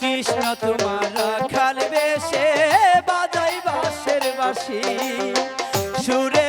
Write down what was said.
কৃষ্ণ তোমার খালবে সে বাজাই বাসের বাসি সুরে